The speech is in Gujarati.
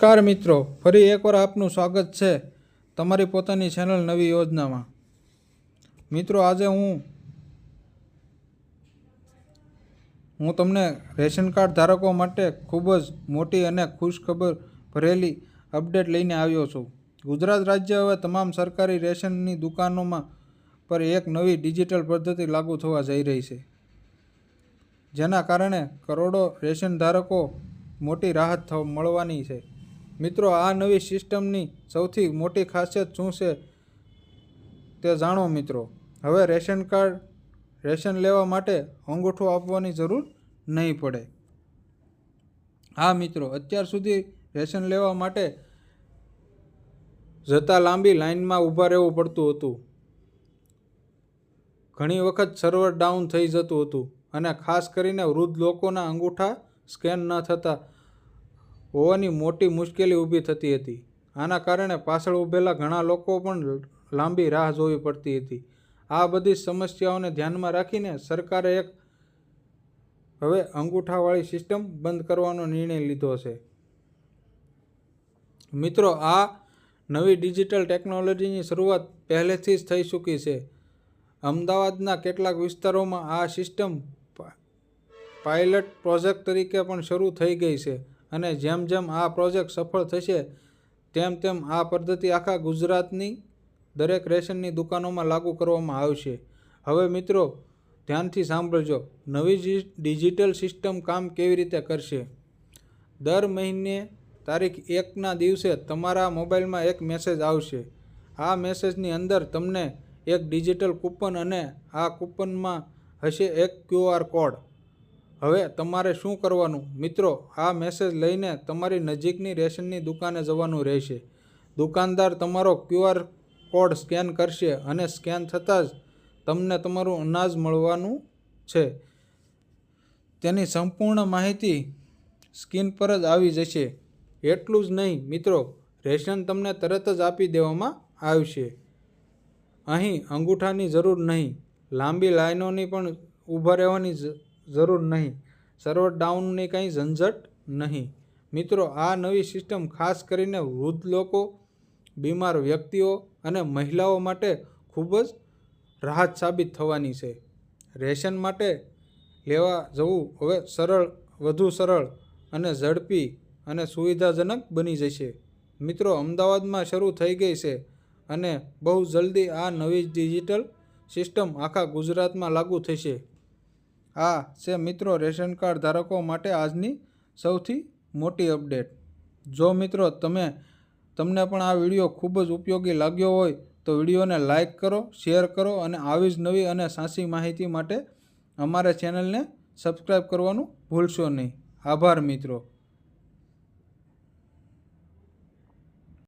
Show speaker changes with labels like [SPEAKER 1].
[SPEAKER 1] નમસ્કાર મિત્રો, ફરી એકવાર આપનું સ્વાગત છે તમારી પોતાની ચેનલ નવી યોજનામાં. મિત્રો, આજે હું હું તમને રેશન કાર્ડ ધારકો માટે ખૂબ જ મોટી અને ખુશખબર ભરેલી અપડેટ લઈને આવ્યો છું. ગુજરાત રાજ્ય હવે તમામ સરકારી રેશનની દુકાનોમાં પર એક નવી ડિજિટલ પદ્ધતિ લાગુ થવા જઈ રહી છે. જેના કારણે કરોડો રેશન ધારકો મોટી રાહત મળવાની છે. મિત્રો, આ નવી સિસ્ટમની સૌથી મોટી ખાસિયત શું છે તે જાણો મિત્રો. હવે રેશન કાર્ડ, રેશન લેવા માટે અંગૂઠો આપવાની જરૂર નહીં પડે. હા મિત્રો, અત્યાર સુધી રેશન લેવા માટે જતાં લાંબી લાઇનમાં ઊભા રહેવું પડતું હતું. ઘણી વખત સર્વર ડાઉન થઈ જતું હતું અને ખાસ કરીને વૃદ્ધ લોકોના અંગૂઠા સ્કેન ન થતા હોવાની મોટી મુશ્કેલી ઊભી થતી હતી. આના કારણે પાછળ ઊભેલા ઘણા લોકો પણ લાંબી રાહ જોવી પડતી હતી. આ બધી સમસ્યાઓને ધ્યાનમાં રાખીને સરકારે એક હવે અંગૂઠાવાળી સિસ્ટમ બંધ કરવાનો નિર્ણય લીધો છે. મિત્રો, આ નવી ડિજિટલ ટેકનોલોજીની શરૂઆત પહેલેથી જ થઈ ચૂકી છે. અમદાવાદના કેટલાક વિસ્તારોમાં આ સિસ્ટમ પાયલટ પ્રોજેક્ટ તરીકે પણ શરૂ થઈ ગઈ છે. અને જેમ જેમ આ પ્રોજેક્ટ સફળ થશે, તેમ તેમ આ પદ્ધતિ આખા ગુજરાતની દરેક રેશનની દુકાનોમાં લાગુ કરવામાં આવશે. હવે મિત્રો, ધ્યાનથી સાંભળજો, નવી ડિજિટલ સિસ્ટમ કામ કેવી રીતે કરશે? દર મહિને તારીખ એકના દિવસે તમારા મોબાઈલમાં એક મેસેજ આવશે. આ મેસેજની અંદર તમને એક ડિજિટલ કૂપન અને આ કૂપનમાં હશે એક ક્યુઆર કોડ. હવે તમારે શું કરવાનું? મિત્રો, આ મેસેજ લઈને તમારી નજીકની રેશનની દુકાને જવાનું રહેશે. દુકાનદાર તમારો ક્યુઆર કોડ સ્કેન કરશે અને સ્કેન થતાં જ તમને તમારું અનાજ મળવાનું છે. તેની સંપૂર્ણ માહિતી સ્કીન પર જ આવી જશે. એટલું જ નહીં, મિત્રો, રેશન તમને તરત જ આપી દેવામાં આવશે. અહીં અંગૂઠાની જરૂર નહીં. લાંબી લાઈનોની પણ ઊભા રહેવાની જરૂર નહીં. સર્વર ડાઉનની કંઈ ઝંઝટ નહીં. મિત્રો, આ નવી સિસ્ટમ ખાસ કરીને વૃદ્ધ લોકો, બીમાર વ્યક્તિઓ અને મહિલાઓ માટે ખૂબ જ રાહત સાબિત થવાની છે. રેશન માટે લેવા જવું હવે સરળ, વધુ સરળ અને ઝડપી અને સુવિધાજનક બની જશે. મિત્રો, અમદાવાદમાં શરૂ થઈ ગઈ છે અને બહુ જલ્દી આ નવી ડિજિટલ સિસ્ટમ આખા ગુજરાતમાં લાગુ થશે. આ છે મિત્રો, રેશન કાર્ડ ધારકો માટે આજની સૌથી મોટી અપડેટ. જો મિત્રો તમે, તમને પણ આ વીડિયો ખૂબ જ ઉપયોગી લાગ્યો હોય, તો વિડીયોને લાઇક કરો, શેર કરો અને આવી જ નવી અને સાચી માહિતી માટે અમારા ચેનલને સબસ્ક્રાઈબ કરવાનું ભૂલશો નહીં. આભાર મિત્રો.